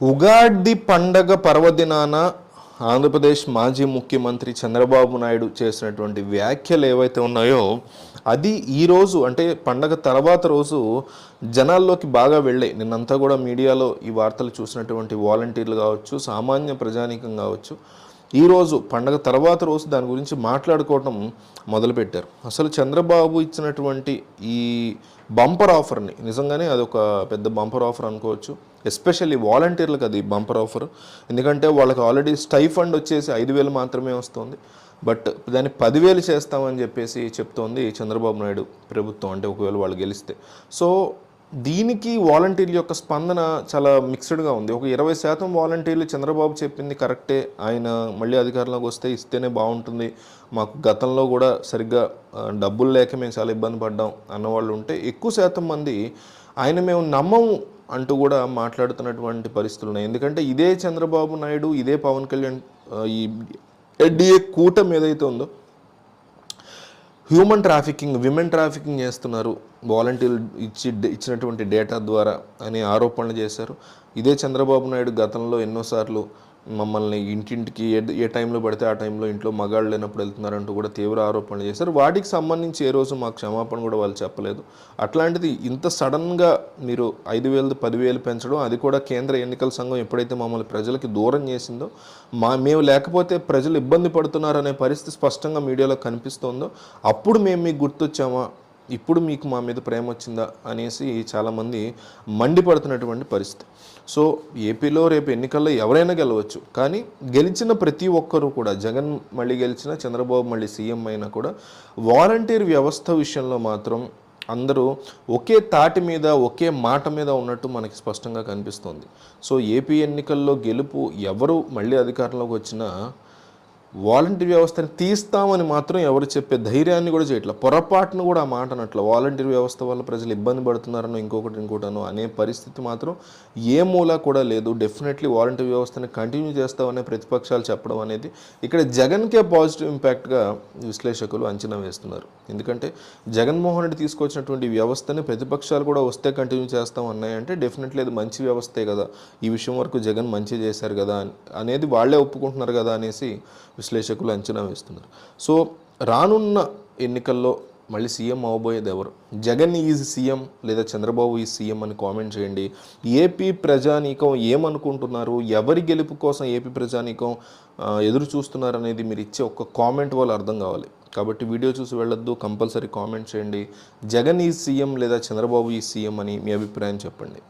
ఉగాది పండగ పర్వదినాన ఆంధ్రప్రదేశ్ మాజీ ముఖ్యమంత్రి చంద్రబాబు నాయుడు చేసినటువంటి వ్యాఖ్యలు ఏవైతే ఉన్నాయో అది ఈ రోజు అంటే పండగ తర్వాత రోజు జనాల్లోకి బాగా వెళ్ళాయి నిన్నంతా కూడా మీడియాలో ఈ వార్తలు చూసినటువంటి వాలంటీర్లు కావచ్చు సామాన్య ప్రజానీకం కావచ్చు ఈరోజు పండగ తర్వాత రోజు దాని గురించి మాట్లాడుకోవటం మొదలుపెట్టారు. అసలు చంద్రబాబు ఇచ్చినటువంటి ఈ బంపర్ ఆఫర్ని నిజంగానే అది ఒక పెద్ద బంపర్ ఆఫర్ అనుకోవచ్చు ఎస్పెషల్లీ వాలంటీర్లకు అది బంపర్ ఆఫర్. ఎందుకంటే వాళ్ళకి ఆల్రెడీ స్టైఫండ్ వచ్చేసి ఐదు వేలు మాత్రమే వస్తుంది. బట్ దాన్ని పదివేలు చేస్తామని చెప్పేసి చెప్తోంది చంద్రబాబు నాయుడు ప్రభుత్వం అంటే ఒకవేళ వాళ్ళు గెలిస్తే. సో దీనికి వాలంటీర్ల యొక్క స్పందన చాలా మిక్స్డ్గా ఉంది. ఒక ఇరవై శాతం వాలంటీర్లు చంద్రబాబు చెప్పింది కరెక్టే. ఆయన మళ్ళీ అధికారంలోకి వస్తే ఇస్తేనే బాగుంటుంది. మాకు గతంలో కూడా సరిగ్గా డబ్బులు లేక మేము చాలా ఇబ్బంది పడ్డాం అన్నవాళ్ళు ఉంటే ఎక్కువ శాతం మంది ఆయన మేము నమ్మము అంటూ కూడా మాట్లాడుతున్నటువంటి పరిస్థితులు ఉన్నాయి. ఎందుకంటే ఇదే చంద్రబాబు నాయుడు ఇదే పవన్ కళ్యాణ్ ఈ ఎన్డీఏ కూటమి ఏదైతే ఉందో హ్యూమన్ ట్రాఫికింగ్ విమెన్ ట్రాఫికింగ్ చేస్తున్నారు. వాలంటీర్లు ఇచ్చి ఇచ్చినటువంటి డేటా ద్వారా అనే ఆరోపణలు చేశారు. ఇదే చంద్రబాబు నాయుడు గతంలో ఎన్నోసార్లు మమ్మల్ని ఇంటింటికి ఏ ఏ టైంలో పడితే ఆ టైంలో ఇంట్లో మగాళ్ళు లేనప్పుడు వెళ్తున్నారంటూ కూడా తీవ్ర ఆరోపణలు చేశారు. వాటికి సంబంధించి ఏ రోజు మాకు క్షమాపణ కూడా వాళ్ళు చెప్పలేదు. అట్లాంటిది ఇంత సడన్గా మీరు ఐదు వేలు పదివేలు పెంచడం అది కూడా కేంద్ర ఎన్నికల సంఘం ఎప్పుడైతే మమ్మల్ని ప్రజలకి దూరం చేసిందో మా మేము లేకపోతే ప్రజలు ఇబ్బంది పడుతున్నారనే పరిస్థితి స్పష్టంగా మీడియాలో కనిపిస్తోందో అప్పుడు మేము మీకు గుర్తొచ్చామా? ఇప్పుడు మీకు మా మీద ప్రేమ వచ్చిందా అనేసి చాలామంది మండిపడుతున్నటువంటి పరిస్థితి. సో ఏపీలో రేపు ఎన్నికల్లో ఎవరైనా గెలవచ్చు. కానీ గెలిచిన ప్రతి ఒక్కరూ కూడా జగన్ మళ్ళీ గెలిచిన చంద్రబాబు మళ్ళీ సీఎం అయినా కూడా వాలంటీర్ వ్యవస్థ విషయంలో మాత్రం అందరూ ఒకే తాటి మీద ఒకే మాట మీద ఉన్నట్టు మనకి స్పష్టంగా కనిపిస్తోంది. సో ఏపీ ఎన్నికల్లో గెలుపు ఎవరు మళ్ళీ అధికారంలోకి వచ్చినా వాలంటీర్ వ్యవస్థని తీస్తామని మాత్రం ఎవరు చెప్పే ధైర్యాన్ని కూడా చేయట్లా. పొరపాటును కూడా ఆ మాట అనట్ల. వాలంటీర్ వ్యవస్థ వల్ల ప్రజలు ఇబ్బంది పడుతున్నారనో ఇంకొకటి ఇంకోటనో అనే పరిస్థితి మాత్రం ఏ మూల కూడా లేదు. డెఫినెట్లీ వాలంటీర్ వ్యవస్థని కంటిన్యూ చేస్తామనే ప్రతిపక్షాలు చెప్పడం అనేది ఇక్కడ జగన్కే పాజిటివ్ ఇంపాక్ట్గా విశ్లేషకులు అంచనా వేస్తున్నారు. ఎందుకంటే జగన్మోహన్ రెడ్డి తీసుకొచ్చినటువంటి వ్యవస్థని ప్రతిపక్షాలు కూడా వస్తే కంటిన్యూ చేస్తాం అన్నాయంటే డెఫినెట్లీ అది మంచి వ్యవస్థే కదా. ఈ విషయం వరకు జగన్ మంచి చేశారు కదా అని- అనేది వాళ్ళే ఒప్పుకుంటున్నారు కదా అనేసి విశ్లేషకులు అంచనా వేస్తున్నారు. సో రానున్న ఎన్నికల్లో మళ్ళీ సీఎం అవబోయేది ఎవరు? జగన్ ఈజ్ సీఎం లేదా చంద్రబాబు ఈ సీఎం అని కామెంట్ చేయండి. ఏపీ ప్రజానీకం ఏమనుకుంటున్నారు? ఎవరి గెలుపు కోసం ఏపీ ప్రజానీకం ఎదురు చూస్తున్నారు అనేది మీరు ఇచ్చే ఒక్క కామెంట్ వల్ల అర్థం కావాలి. కాబట్టి వీడియో చూసి వెళ్ళొద్దు కంపల్సరీ కామెంట్ చేయండి. జగన్ ఈ సీఎం లేదా చంద్రబాబు ఈ సీఎం అని మీ అభిప్రాయం చెప్పండి.